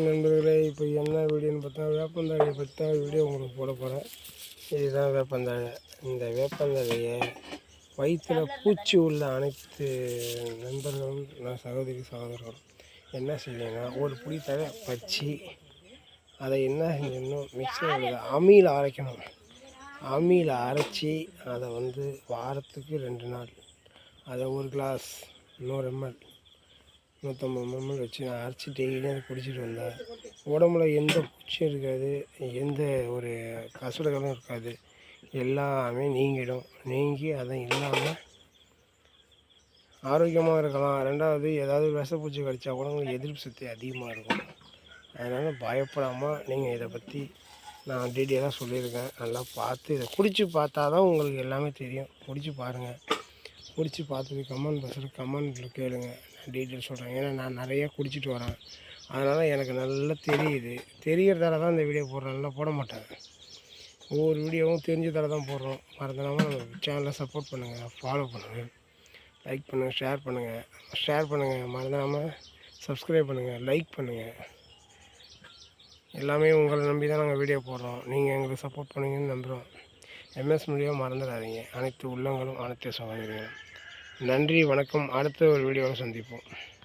நண்பர்களே இப்போ என்ன வீடியோன்னு பார்த்தா வேப்பந்தழையை பற்றி தான் வீடியோ உங்களுக்கு போட போகிறேன் இதுதான் வேப்பந்தழை. இந்த வேப்பந்தழையை வயிற்றில் பூச்சி உள்ள அனைத்து நண்பர்களும் நான் சகோதரி சகோதரர்களும் என்ன செய்யணும்னா ஒரு புளி தழை பச்சி அதை என்ன செஞ்சணும் மிக்சியில் அம்மியில் அரைக்கணும். அம்மியில் அரைச்சி அதை வந்து வாரத்துக்கு ரெண்டு நாள் அதை ஒரு கிளாஸ் நூறு எம்எல் நூற்றம்பது மம்மல் வச்சு நான் அரைச்சி டெய்லியும் அதை குடிச்சிட்டு வந்தேன் உடம்புல எந்த பூச்சியும் இருக்காது எந்த ஒரு கசடுகளும் இருக்காது. எல்லாமே நீங்கிடும். நீங்கி அதை இல்லாமல் ஆரோக்கியமாக இருக்கலாம். ரெண்டாவது ஏதாவது விஷப்பூச்சி கடிச்சா கூட உங்களுக்கு எதிர்ப்பு சக்தி அதிகமாக இருக்கும். அதனால் பயப்படாமல் நீங்கள் இதை பற்றி நான் டீட்டெயிலாக சொல்லியிருக்கேன். நல்லா பார்த்து இதை குடித்து பார்த்தா தான் உங்களுக்கு எல்லாமே தெரியும். குடித்து பாருங்கள் குடித்து பார்த்துட்டு கமெண்ட் பாக்ஸில் கமெண்ட்டில் கேளுங்க. நான் டீட்டெயில் சொல்கிறேன் ஏன்னா நான் நிறையா குடிச்சிட்டு வரேன். அதனால் எனக்கு நல்லா தெரியுது. தெரியறதால தான் இந்த வீடியோ போடுறேன். நல்லா போட மாட்டேன். ஒவ்வொரு வீடியோவும் தெரிஞ்சதால தான் போடுறோம். மறந்துடாமல் நம்ம சேனலை சப்போர்ட் பண்ணுங்கள் ஃபாலோ பண்ணுங்கள் லைக் பண்ணுங்கள் ஷேர் பண்ணுங்கள் ஷேர் பண்ணுங்கள் மறந்துடாமல் சப்ஸ்கிரைப் பண்ணுங்கள் லைக் பண்ணுங்கள் எல்லாமே உங்களை நம்பி தான் நாங்கள் வீடியோ போடுறோம். நீங்கள் எங்களுக்கு சப்போர்ட் பண்ணுங்கன்னு நம்புகிறோம் எம்எஸ் மீடியாவை மறந்துடாதீங்க. அனைத்து உள்ளங்களும் அனைத்து சகோதரிகளும். நன்றி வணக்கம். அடுத்த ஒரு வீடியோவில் சந்திப்போம்.